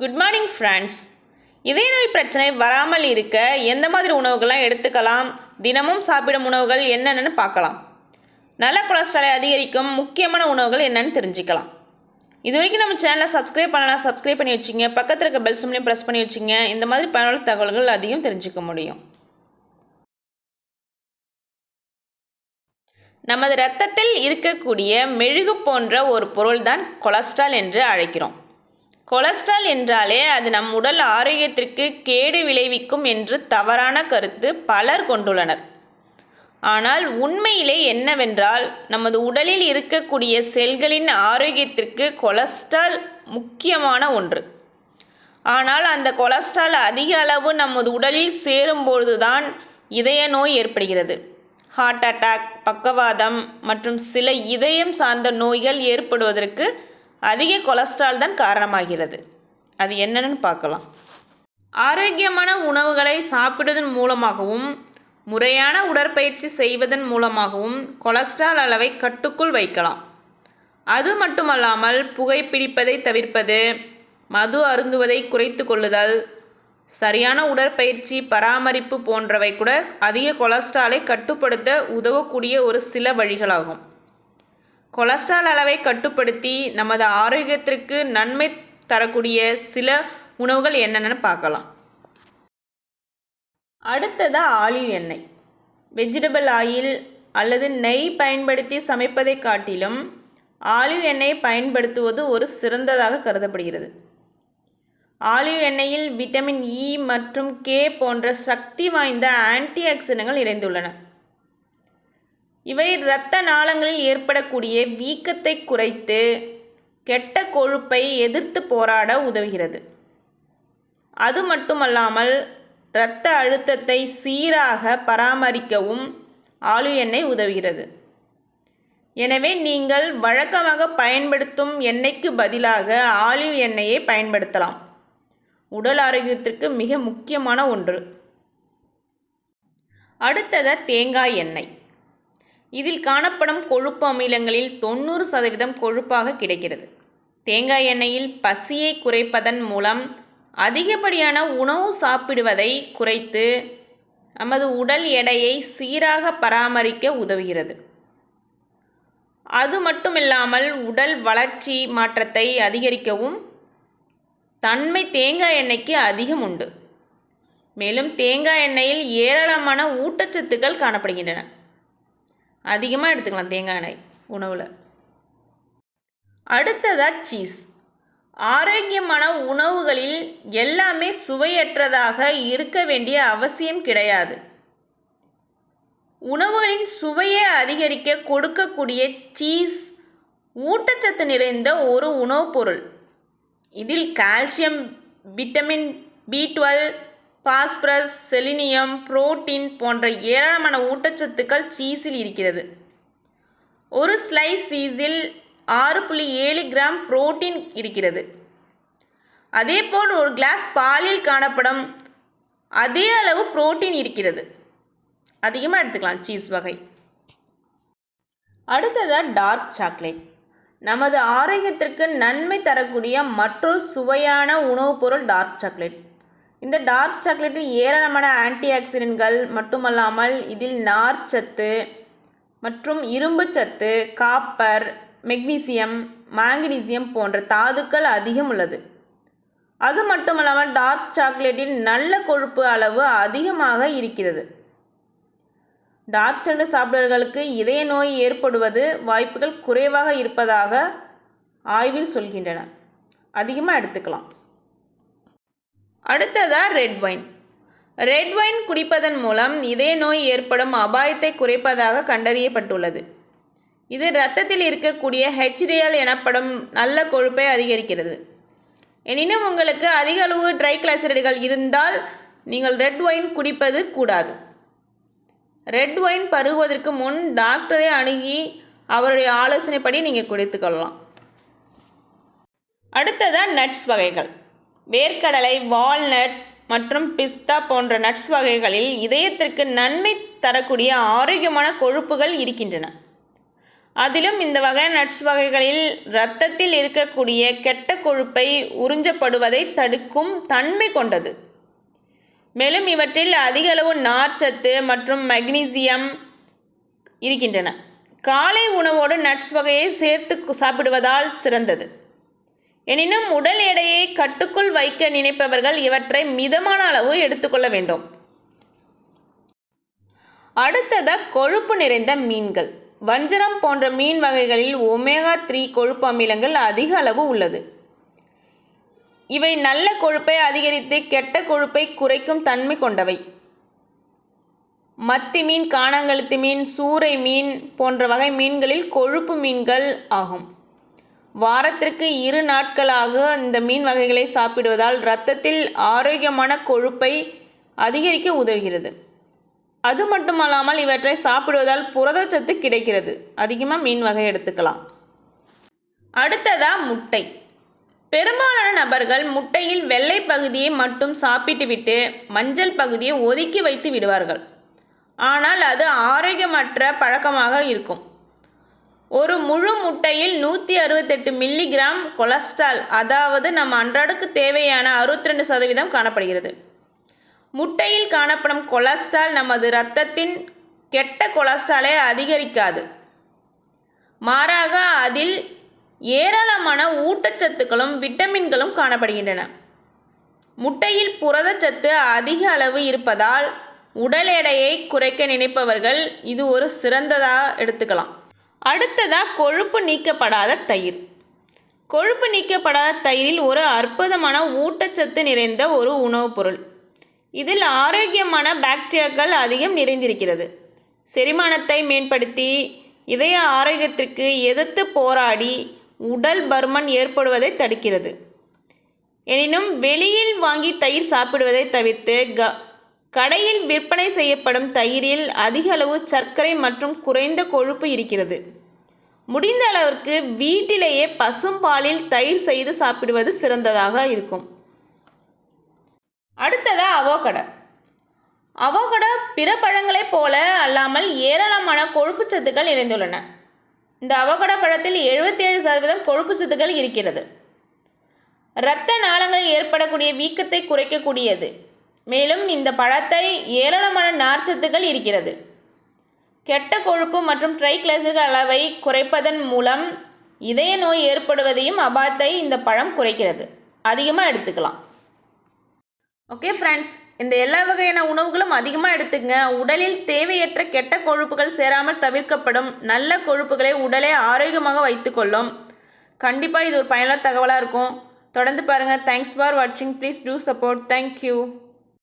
Good morning friends இதய நோய் பிரச்சனை வராமல் இருக்க எந்த மாதிரி உணவுகள்லாம் எடுத்துக்கலாம்? தினமும் சாப்பிடும் உணவுகள் என்னென்னு பார்க்கலாம். நல்ல கொலஸ்ட்ராலை அதிகரிக்கும் முக்கியமான உணவுகள் என்னென்னு தெரிஞ்சுக்கலாம். இது வரைக்கும் நம்ம சேனலை சப்ஸ்கிரைப் பண்ணலாம் சப்ஸ்கிரைப் பண்ணி வச்சுங்க. பக்கத்தில் இருக்க பெல் சிம்லையும் ப்ரெஸ் பண்ணி வச்சுங்க. இந்த மாதிரி பயனுள்ள தகவல்கள் அதிகம் தெரிஞ்சுக்க முடியும். நமது இரத்தத்தில் இருக்கக்கூடிய மெழுகு போன்ற ஒரு பொருள் தான் கொலஸ்ட்ரால் என்று அழைக்கிறோம். கொலஸ்ட்ரால் என்றாலே அது நம் உடல் ஆரோக்கியத்திற்கு கேடு விளைவிக்கும் என்று தவறான கருத்து பலர் கொண்டுள்ளனர். ஆனால் உண்மையிலே என்னவென்றால் நமது உடலில் இருக்கக்கூடிய செல்களின் ஆரோக்கியத்திற்கு கொலஸ்ட்ரால் முக்கியமான ஒன்று. ஆனால் அந்த கொலஸ்ட்ரால் அதிக அளவு நமது உடலில் சேரும்பொழுதுதான் இதய நோய் ஏற்படுகிறது. ஹார்ட் அட்டாக் பக்கவாதம் மற்றும் சில இதயம் சார்ந்த நோய்கள் ஏற்படுவதற்கு அதிக கொலஸ்ட்ரால் தான் காரணமாகிறது. அது என்னன்னு பார்க்கலாம். ஆரோக்கியமான உணவுகளை சாப்பிடுவதன் மூலமாகவும் முறையான உடற்பயிற்சி செய்வதன் மூலமாகவும் கொலஸ்ட்ரால் அளவை கட்டுக்குள் வைக்கலாம். அது மட்டுமல்லாமல் புகைப்பிடிப்பதை தவிர்ப்பது மது அருந்துவதை குறைத்து கொள்ளுதல் சரியான உடற்பயிற்சி பராமரிப்பு போன்றவை கூட அதிக கொலஸ்ட்ராலை கட்டுப்படுத்த உதவக்கூடிய ஒரு சில வழிகளாகும். கொலஸ்ட்ரால் அளவை கட்டுப்படுத்தி நமது ஆரோக்கியத்திற்கு நன்மை தரக்கூடிய சில உணவுகள் என்னென்னு பார்க்கலாம். அடுத்ததாக ஆலிவ் எண்ணெய். வெஜிடபிள் ஆயில் அல்லது நெய் பயன்படுத்தி சமைப்பதை காட்டிலும் ஆலிவ் எண்ணெய் பயன்படுத்துவது ஒரு சிறந்ததாக கருதப்படுகிறது. ஆலிவ் எண்ணெயில் விட்டமின் இ e மற்றும் கே போன்ற சக்தி வாய்ந்த ஆன்டி ஆக்சிடென்ட்கள் நிறைந்துள்ளன இவை இரத்த நாளங்களில் ஏற்படக்கூடிய வீக்கத்தை குறைத்து கெட்ட கொழுப்பை எதிர்த்து போராட உதவுகிறது. அது மட்டுமல்லாமல் இரத்த அழுத்தத்தை சீராக பராமரிக்கவும் ஆலிவ் எண்ணெய் உதவுகிறது. எனவே நீங்கள் வழக்கமாக பயன்படுத்தும் எண்ணெய்க்கு பதிலாக ஆலிவ் எண்ணெயை பயன்படுத்தலாம். உடல் ஆரோக்கியத்திற்கு மிக முக்கியமான ஒன்று. அடுத்தது தேங்காய் எண்ணெய். இதில் காணப்படும் கொழுப்பு அமிலங்களில் தொண்ணூறு சதவீதம் கொழுப்பாக கிடைக்கிறது. தேங்காய் எண்ணெயில் பசியை குறைப்பதன் மூலம் அதிகப்படியான உணவு சாப்பிடுவதை குறைத்து நமது உடல் எடையை சீராக பராமரிக்க உதவுகிறது. அது மட்டுமில்லாமல் உடல் வளர்ச்சி மாற்றத்தை அதிகரிக்கவும் தன்மை தேங்காய் எண்ணெய்க்கு அதிகம் உண்டு. மேலும் தேங்காய் எண்ணெயில் ஏராளமான ஊட்டச்சத்துக்கள் காணப்படுகின்றன. அதிகமாக எடுத்துக்கலாம் தேங்காய் எண்ணெய் உணவில். அடுத்ததாக சீஸ். ஆரோக்கியமான உணவுகளில் எல்லாமே சுவையற்றதாக இருக்க வேண்டிய அவசியம் கிடையாது. உணவுகளின் சுவையை அதிகரிக்க கொடுக்கக்கூடிய சீஸ் ஊட்டச்சத்து நிறைந்த ஒரு உணவுப் பொருள். இதில் calcium vitamin B twelve phosphorus selenium protein போன்ற ஏராளமான ஊட்டச்சத்துக்கள் சீஸில் இருக்கிறது. ஒரு ஸ்லைஸ் சீஸில் ஆறு புள்ளி ஏழு கிராம் புரோட்டீன் இருக்கிறது. அதேபோல் ஒரு கிளாஸ் பாலில் காணப்படும் அதே அளவு புரோட்டீன் இருக்கிறது. அதிகமாக எடுத்துக்கலாம் சீஸ் வகை. அடுத்ததாக டார்க் சாக்லேட். நமது ஆரோக்கியத்திற்கு நன்மை தரக்கூடிய மற்றொரு சுவையான உணவுப் பொருள் டார்க் சாக்லேட். இந்த டார்க் சாக்லேட்டில் ஏராளமான ஆன்டி ஆக்சிடென்ட்கள் மட்டுமல்லாமல் இதில் நார்ச்சத்து மற்றும் இரும்பு சத்து காப்பர் மெக்னீசியம் மாங்கனீசியம் போன்ற தாதுக்கள் அதிகம் உள்ளது. அது மட்டுமல்லாமல் டார்க் சாக்லேட்டில் நல்ல கொழுப்பு அளவு அதிகமாக இருக்கிறது. டார்க் சாக்லேட் சாப்பிடுவர்களுக்கு இதய நோய் ஏற்படுவது வாய்ப்புகள் குறைவாக இருப்பதாக ஆய்வில் சொல்கின்றன. அதிகமாக எடுத்துக்கலாம். அடுத்ததாக ரெட் வைன் ரெட் வைன் குடிப்பதன் மூலம் இதய நோய் ஏற்படும் அபாயத்தை குறைப்பதாக கண்டறியப்பட்டுள்ளது. இது இரத்தத்தில் இருக்கக்கூடிய ஹெச்டிஎல் எனப்படும் நல்ல கொழுப்பை அதிகரிக்கிறது. எனினும் உங்களுக்கு அதிக அளவு ட்ரைக்ளைசரைடுகள் இருந்தால் நீங்கள் ரெட் ஒயின் குடிப்பது கூடாது. ரெட் ஒயின் பருகுவதற்கு முன் டாக்டரை அணுகி அவருடைய ஆலோசனைப்படி நீங்கள் குடித்துக்கொள்ளலாம். அடுத்ததாக நட்ஸ் வகைகள். வேர்க்கடலை வால்நட் மற்றும் பிஸ்தா போன்ற நட்ஸ் வகைகளில் இதயத்திற்கு நன்மை தரக்கூடிய ஆரோக்கியமான கொழுப்புகள் இருக்கின்றன. அதிலும் இந்த வகை நட்ஸ் வகைகளில் இரத்தத்தில் இருக்கக்கூடிய கெட்ட கொழுப்பை உறிஞ்சப்படுவதை தடுக்கும் தன்மை கொண்டது. மேலும் இவற்றில் அதிக அளவு நார்ச்சத்து மற்றும் மக்னீசியம் இருக்கின்றன. காலை உணவோடு நட்ஸ் வகையை சேர்த்து சாப்பிடுவதால் சிறந்தது. எனினும் உடல் எடையை கட்டுக்குள் வைக்க நினைப்பவர்கள் இவற்றை மிதமான அளவு எடுத்துக்கொள்ள வேண்டும். அடுத்ததாக கொழுப்பு நிறைந்த மீன்கள். வஞ்சரம் போன்ற மீன் வகைகளில் ஒமேகா த்ரீ கொழுப்பு அமிலங்கள் அதிக அளவு உள்ளது. இவை நல்ல கொழுப்பை அதிகரித்து கெட்ட கொழுப்பை குறைக்கும் தன்மை கொண்டவை. மத்தி மீன் காணாங்கழுத்து மீன் சூறை மீன் போன்ற வகை மீன்களில் கொழுப்பு மீன்கள் ஆகும். வாரத்திற்கு இரு நாட்களாக இந்த மீன் வகைகளை சாப்பிடுவதால் இரத்தத்தில் ஆரோக்கியமான கொழுப்பை அதிகரிக்க உதவுகிறது. அது மட்டுமல்லாமல் இவற்றை சாப்பிடுவதால் புரதச்சத்து கிடைக்கிறது. அதிகமாக மீன் வகை எடுத்துக்கலாம். அடுத்ததாக முட்டை. பெரும்பாலான நபர்கள் முட்டையில் வெள்ளை பகுதியை மட்டும் சாப்பிட்டுவிட்டு மஞ்சள் பகுதியை ஒதுக்கி வைத்து விடுவார்கள். ஆனால் அது ஆரோக்கியமற்ற பழக்கமாக இருக்கும். ஒரு முழு முட்டையில் நூற்றி அறுபத்தெட்டு மில்லிகிராம் கொலஸ்ட்ரால் அதாவது நம் அன்றாடுக்கு தேவையான அறுபத்தி ரெண்டு சதவீதம் காணப்படுகிறது. முட்டையில் காணப்படும் கொலஸ்ட்ரால் நமது இரத்தத்தின் கெட்ட கொலஸ்ட்ராலை அதிகரிக்காது. மாறாக அதில் ஏராளமான ஊட்டச்சத்துக்களும் விட்டமின்களும் காணப்படுகின்றன. முட்டையில் புரதச்சத்து அதிக அளவு இருப்பதால் உடல் எடையை குறைக்க நினைப்பவர்கள் இது ஒரு சிறந்ததாக எடுத்துக்கலாம். அடுத்ததாக கொழுப்பு நீக்கப்படாத தயிர். கொழுப்பு நீக்கப்படாத தயிரில் ஒரு அற்புதமான ஊட்டச்சத்து நிறைந்த ஒரு உணவுப் பொருள். இதில் ஆரோக்கியமான பாக்டீரியாக்கள் அதிகம் நிறைந்திருக்கிறது. செரிமானத்தை மேம்படுத்தி இதய ஆரோக்கியத்திற்கு எதிர்த்து போராடி உடல் பருமன் ஏற்படுவதை தடுக்கிறது. எனினும் வெளியில் வாங்கி தயிர் சாப்பிடுவதை தவிர்த்து க கடையில் விற்பனை செய்யப்படும் தயிரில் அதிக அளவு சர்க்கரை மற்றும் குறைந்த கொழுப்பு இருக்கிறது. முடிந்த அளவிற்கு வீட்டிலேயே பசும்பாலில் தயிர் செய்து சாப்பிடுவது சிறந்ததாக இருக்கும். அடுத்ததாக அவோகடை அவோகடோ பிற பழங்களைப் போல அல்லாமல் ஏராளமான கொழுப்பு சத்துக்கள் நிறைந்துள்ளன. இந்த அவகட பழத்தில் எழுபத்தேழு சதவீதம் கொழுப்பு சத்துக்கள் இருக்கிறது. இரத்த நாளங்களில் ஏற்படக்கூடிய வீக்கத்தை குறைக்கக்கூடியது. மேலும் இந்த பழத்தை ஏராளமான நார்ச்சத்துக்கள் இருக்கிறது. கெட்ட கொழுப்பு மற்றும் ட்ரைக்ளைசர்கள் அளவை குறைப்பதன் மூலம் இதய நோய் ஏற்படுவதையும் அபாத்தை இந்த பழம் குறைக்கிறது. அதிகமாக எடுத்துக்கலாம். ஓகே ஃப்ரெண்ட்ஸ் இந்த எல்லா வகையான உணவுகளும் அதிகமாக எடுத்துங்க. உடலில் தேவையற்ற கெட்ட கொழுப்புகள் சேராமல் தவிர்க்கப்படும் நல்ல கொழுப்புகளை உடலை ஆரோக்கியமாக வைத்துக்கொள்ளும் கண்டிப்பாக இது ஒரு பயனுள்ள தகவலாக இருக்கும். தொடர்ந்து பாருங்கள் தேங்க்ஸ் ஃபார் வாட்சிங் please do support thank you